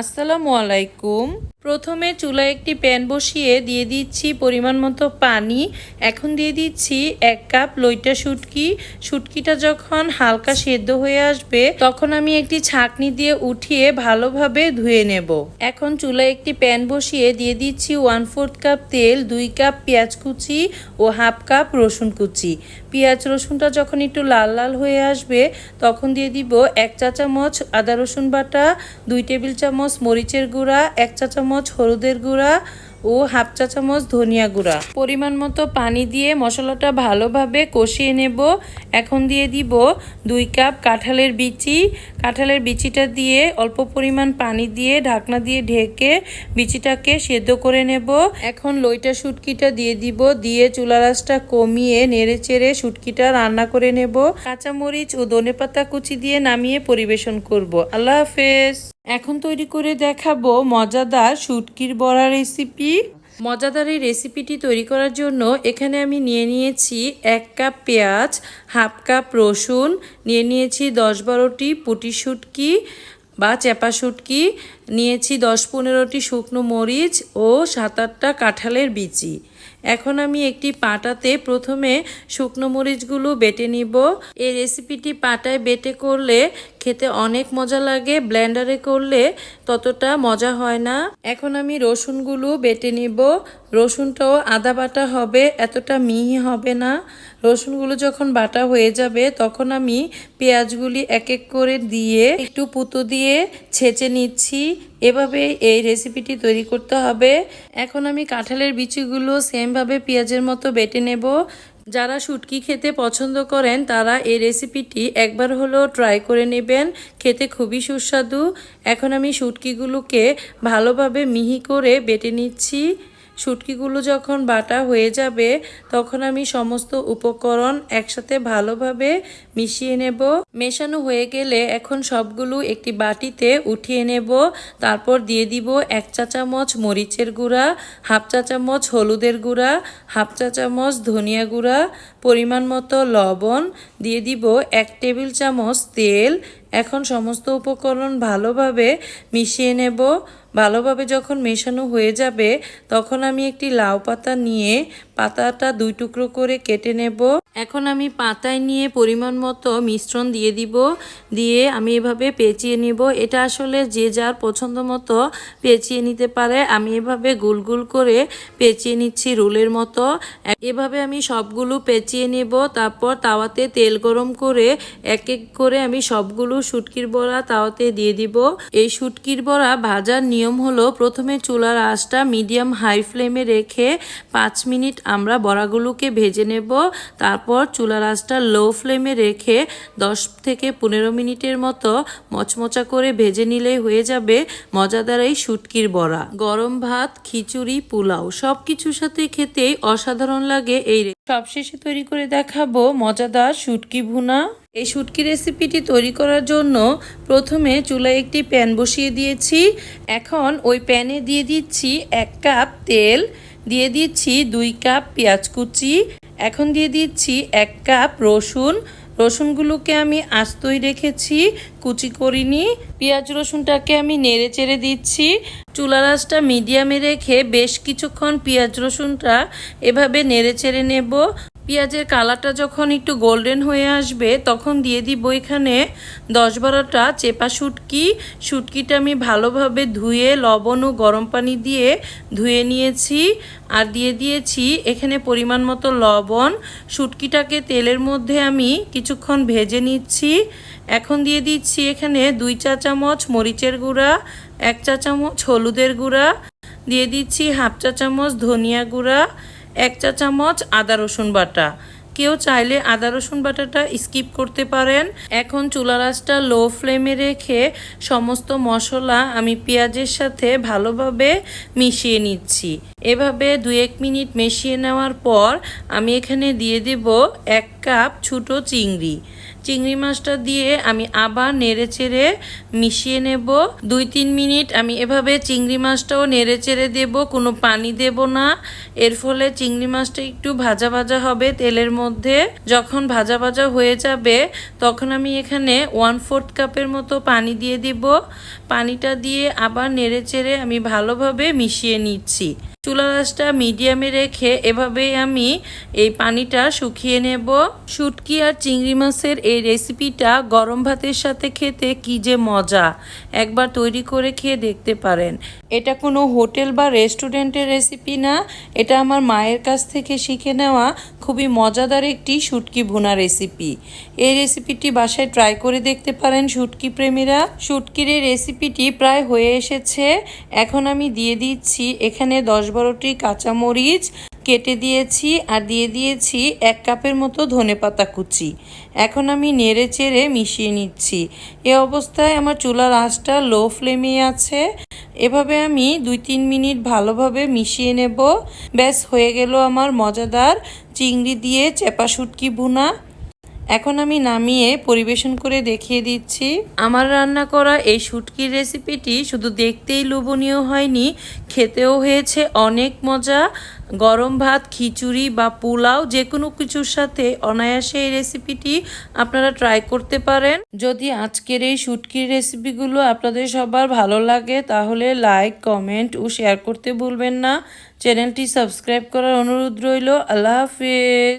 আসসালামু আলাইকুম। প্রথমে চুলায় একটি প্যান বসিয়ে দিয়ে দিচ্ছি পরিমাণ মতো পানি। এখন দিয়ে দিচ্ছি এক কাপ লইটা শুটকি। শুটকিটা যখন হালকা সেদ্ধ হয়ে আসবে, তখন আমি একটি ছাঁকনি দিয়ে উঠিয়ে ভালোভাবে ধুয়ে নেব। এখন চুলায় একটি প্যান বসিয়ে দিয়ে দিচ্ছি ওয়ান ফোর্থ কাপ তেল, দুই কাপ পেঁয়াজ কুচি ও হাফ কাপ রসুন কুচি। পেঁয়াজ রসুনটা যখন একটু লাল লাল হয়ে আসবে, তখন দিয়ে দিব এক চা চামচ আদা রসুন বাটা, দুই টেবিল চামচ মরিচের গুঁড়া, এক চা চামচ হলুদের গুঁড়া ও হাফ চা চামচ ধনিয়া গুঁড়া। পরিমাণ মতো পানি দিয়ে মশলাটা ভালোভাবে কষিয়ে নেব। এখন দিয়ে দিব দুই কাপ কাঁঠালের বিচি। কাঁঠালের বিচিটা দিয়ে অল্প পরিমাণ পানি দিয়ে ঢাকনা দিয়ে ঢেকে বিচিটাকে সেদ্ধ করে নেব। এখন লইটা শুটকিটা দিয়ে দিব। দিয়ে চুলা রাসটা কমিয়ে নেড়ে চেড়ে শুটকিটা রান্না করে নেব। কাঁচামরিচ ও ধনেপাতা কুচি দিয়ে নামিয়ে পরিবেশন করব। আল্লাহ হাফেজ। এখন তৈরি করে দেখাবো মজাদার শুটকির বড়া রেসিপি মজাদার এই রেসিপিটি তৈরি করার জন্য এখানে আমি নিয়ে নিয়েছি এক কাপ পেঁয়াজ, হাফ কাপ রসুন, নিয়ে নিয়েছি দশ বারোটি পুটি শুটকি বা চেপা শুটকি, নিয়েছি দশ পনেরোটি শুকনো মরিচ ও সাত আটটা কাঁঠালের বিচি। এখন আমি একটি পাটাতে প্রথমে শুকনো মরিচগুলো বেটে নিব। এই রেসিপিটি পাটায় বেটে করলে খেতে অনেক মজা লাগে ব্লেন্ডারে করলে ততটা মজা হয় না। এখন আমি রসুনগুলো বেটে নিব। রসুনটাও আদা বাটা হবে, এতটা মিহি হবে না। রসুনগুলো যখন বাটা হয়ে যাবে, তখন আমি পেঁয়াজগুলি এক এক করে দিয়ে একটু পুতো দিয়ে ছেঁচে নিচ্ছি। এভাবে এই রেসিপিটি তৈরি করতে হবে। এখন আমি কাঁঠালের বিচিগুলো সেমভাবে পেঁয়াজের মতো বেটে নেব। যারা শুটকি খেতে পছন্দ করেন, তারা এই রেসিপিটি একবার হলেও ট্রাই করে নেবেন। খেতে খুবই সুস্বাদু। এখন আমি শুটকিগুলোকে ভালোভাবে মিহি করে বেটে নিচ্ছি। শুটকিগুলো যখন বাটা হয়ে যাবে, তখন আমি সমস্ত উপকরণ একসাথে ভালোভাবে মিশিয়ে নেব। মেশানো হয়ে গেলে এখন সবগুলো একটি বাটিতে উঠিয়ে নেব। তারপর দিয়ে দিব এক চা চামচ মরিচের গুঁড়া, হাফ চা চামচ হলুদের গুঁড়া, হাফ চা চামচ ধনিয়া গুঁড়া, পরিমাণ মতো লবণ, দিয়ে দিব এক টেবিল চামচ তেল। এখন সমস্ত উপকরণ ভালোভাবে মিশিয়ে নেব। ভালোভাবে যখন মেশানো হয়ে যাবে, তখন আমি একটি লাউ পাতা নিয়ে পাতাটা দুই টুকরো করে কেটে নেব। এখন আমি পাতায় নিয়ে পরিমাণ মতো মিশ্রণ দিয়ে দিব, দিয়ে আমি এভাবে পেঁচিয়ে নিব। এটা আসলে যে যার পছন্দ মতো পেঁচিয়ে নিতে পারে। আমি এভাবে গুল গুল করে পেঁচিয়ে নিচ্ছি রোলের মতো। এভাবে আমি সবগুলো পেঁচিয়ে নেব, তারপর তাওয়াতে তেল গরম করে এক এক করে আমি সবগুলো শুটকির বড়া তাওয়াতে দিয়ে দিব। এই শুটকির বড়া ভাজার নিয়ম হলো, প্রথমে চুলার আঁচটা মিডিয়াম হাই ফ্লেমে রেখে পাঁচ মিনিট আমরা বড়াগুলোকে ভেজে নেব, তারপর চুলার আঁচটা লো ফ্লেমে রেখে দশ থেকে পনেরো মিনিটের মতো মচমচা করে ভেজে নিলেই হয়ে যাবে মজাদার এই শুটকির বড়া। গরম ভাত, খিচুড়ি, পোলাও সব কিছুর সাথে খেতেই অসাধারণ লাগে এই সবশেষে তৈরি করে দেখাবো মজাদার শুটকি ভুনা। এই শুটকি রেসিপিটি তৈরি করার জন্য প্রথমে চুলায় একটি প্যান বসিয়ে দিয়েছি। এখন ওই প্যানে দিয়ে দিচ্ছি এক কাপ তেল, দিয়ে দিচ্ছি দুই কাপ পেঁয়াজ কুচি এখন দিয়ে দিচ্ছি এক কাপ রসুন। রসুনগুলোকে আমি আস্তই রেখেছি, কুচি করিনি। পেঁয়াজ রসুনটাকে আমি নেড়ে চেড়ে দিচ্ছি। চুলা রাসটা মিডিয়ামে রেখে বেশ কিছুক্ষণ পেঁয়াজ রসুনটা এভাবে নেড়ে চেড়ে নেব। পেঁয়াজের কালারটা যখন একটু গোল্ডেন হয়ে আসবে, তখন দিয়ে দিব এখানে দশ বারোটা চেপা শুটকি। শুটকিটা আমি ভালোভাবে ধুয়ে, লবণ ও গরম পানি দিয়ে ধুয়ে নিয়েছি আর দিয়ে দিয়েছি এখানে পরিমাণ মতো লবণ। শুটকিটাকে তেলের মধ্যে আমি কিছুক্ষণ ভেজে নিচ্ছি। এখন দিয়ে দিচ্ছি এখানে দুই চা চামচ মরিচের গুঁড়া, এক চা চামচ হলুদের গুঁড়া। দিয়ে দিচ্ছি হাফ চা চামচ ধনিয়া গুঁড়া। এক চা চামচ আদা রসুন বাটা। কেউ চাইলে আদা রসুন বাটাটা স্কিপ করতে পারেন। এখন চুলা রাসটা লো ফ্লেমে রেখে সমস্ত মশলা আমি পেঁয়াজের সাথে ভালোভাবে মিশিয়ে নিচ্ছি। এভাবে দু এক মিনিট মিশিয়ে নেওয়ার পর আমি এখানে দিয়ে দেব এক কাপ ছোটো চিংড়ি। চিংড়ি মাছটা দিয়ে আমি আবার নেড়ে চেড়ে মিশিয়ে নেব। দুই তিন মিনিট আমি এভাবে চিংড়ি মাছটাও নেড়ে চেড়ে দেব, কোনো পানি দেব না। এর ফলে চিংড়ি মাছটা একটু ভাজা ভাজা হবে তেলের মধ্যে। যখন ভাজা ভাজা হয়ে যাবে, তখন আমি এখানে ওয়ান ফোর্থ কাপের মতো পানি দিয়ে দিব। পানিটা দিয়ে আবার নেড়ে চেড়ে আমি ভালোভাবে মিশিয়ে নিচ্ছি। চুলা রাসটা মিডিয়ামে রেখে এভাবেই আমি এই পানিটা শুকিয়ে নেব। শুটকি আর চিংড়ি মাছের এই রেসিপিটা গরম ভাতের সাথে খেতে কি যে মজা। একবার তৈরি করে খেয়ে দেখতে পারেন। এটা কোনো হোটেল বা রেস্টুরেন্টের রেসিপি না। এটা আমার মায়ের কাছ থেকে শিখে নেওয়া। খুবই মজাদার একটি শুটকি ভুনা রেসিপি এই রেসিপিটি বাসায় ট্রাই করে দেখতে পারেন শুটকি প্রেমীরা। শুটকির এই রেসিপিটি প্রায় হয়ে এসেছে। এখন আমি দিয়ে দিচ্ছি এখানে দশ বারোটি কাঁচামরিচ, কেটে দিয়েছি আর দিয়ে দিয়েছি এক কাপের মতো ধনেপাতা কুচি। এখন আমি নেড়ে চেড়ে মিশিয়ে নিচ্ছি। এ অবস্থায় আমার চুলার আঁচটা লো ফ্লেমে আছে। এভাবে আমি দুই তিন মিনিট ভালোভাবে মিশিয়ে নেব। ব্যাস, হয়ে গেল আমার মজাদার চিংড়ি দিয়ে চেপা শুটকি ভুনা। এখন আমি নামিয়ে পরিবেশন করে দেখিয়ে দিচ্ছি। আমার রান্না করা এই শুটকির রেসিপিটি শুধু দেখতেই লোভনীয় হয়নি, খেতেও হয়েছে অনেক মজা। গরম ভাত, খিচুড়ি বা পোলাও যে কোনো কিছুর সাথে অনায়াসে এই রেসিপিটি আপনারা ট্রাই করতে পারেন। যদি আজকের এই শুটকির রেসিপিগুলো আপনাদের সবার ভালো লাগে, তাহলে লাইক কমেন্ট ও শেয়ার করতে ভুলবেন না। চ্যানেলটি সাবস্ক্রাইব করার অনুরোধ রইল। আল্লাহ হাফিজ।